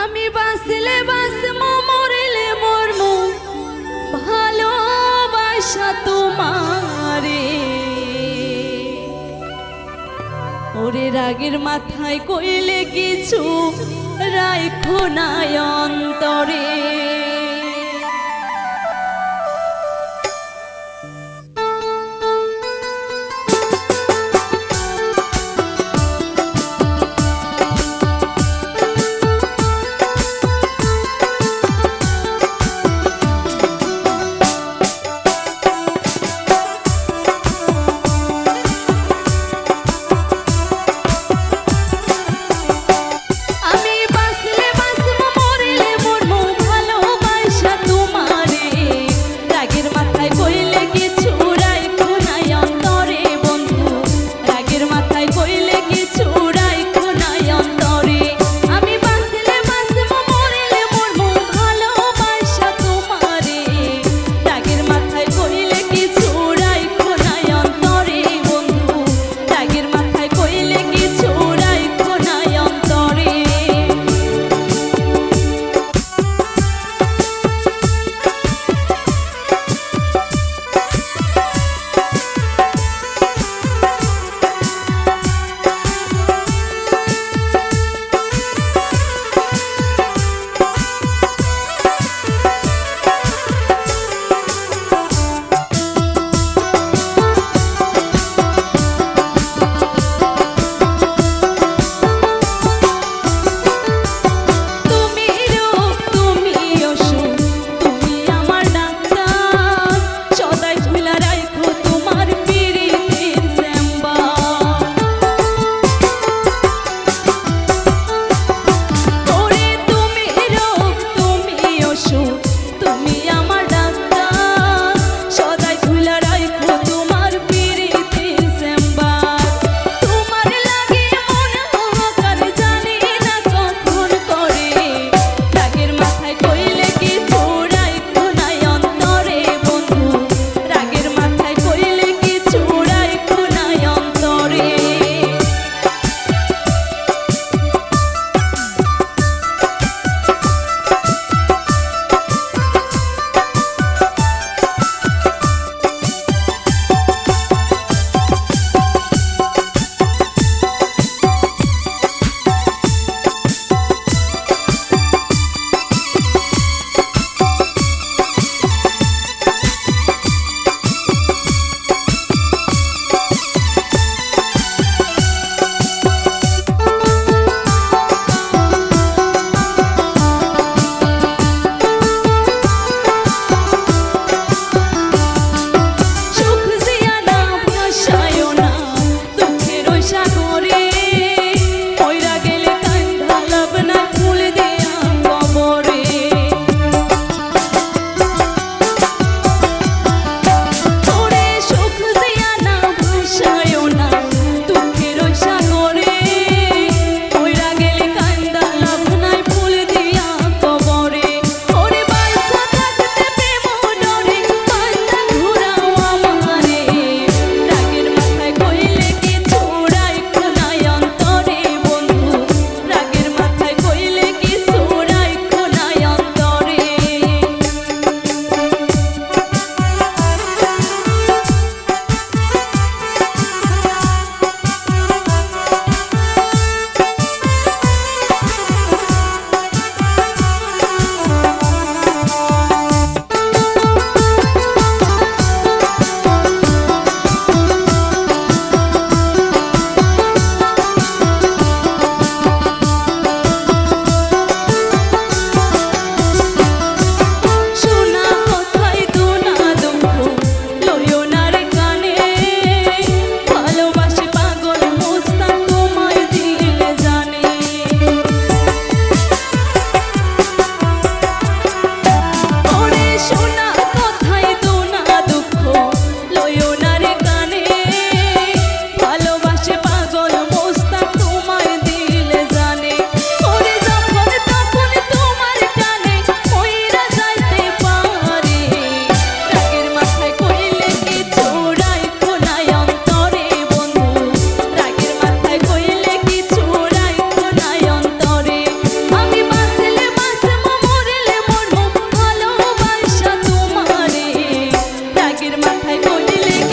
আমি বাঁচলে বাস মরিলে মরমু ভালোবাসা তোমারে। ওরে রাগের মাথায় কইলে কিছু রাইখো নাই অন্তরে। 还过意离。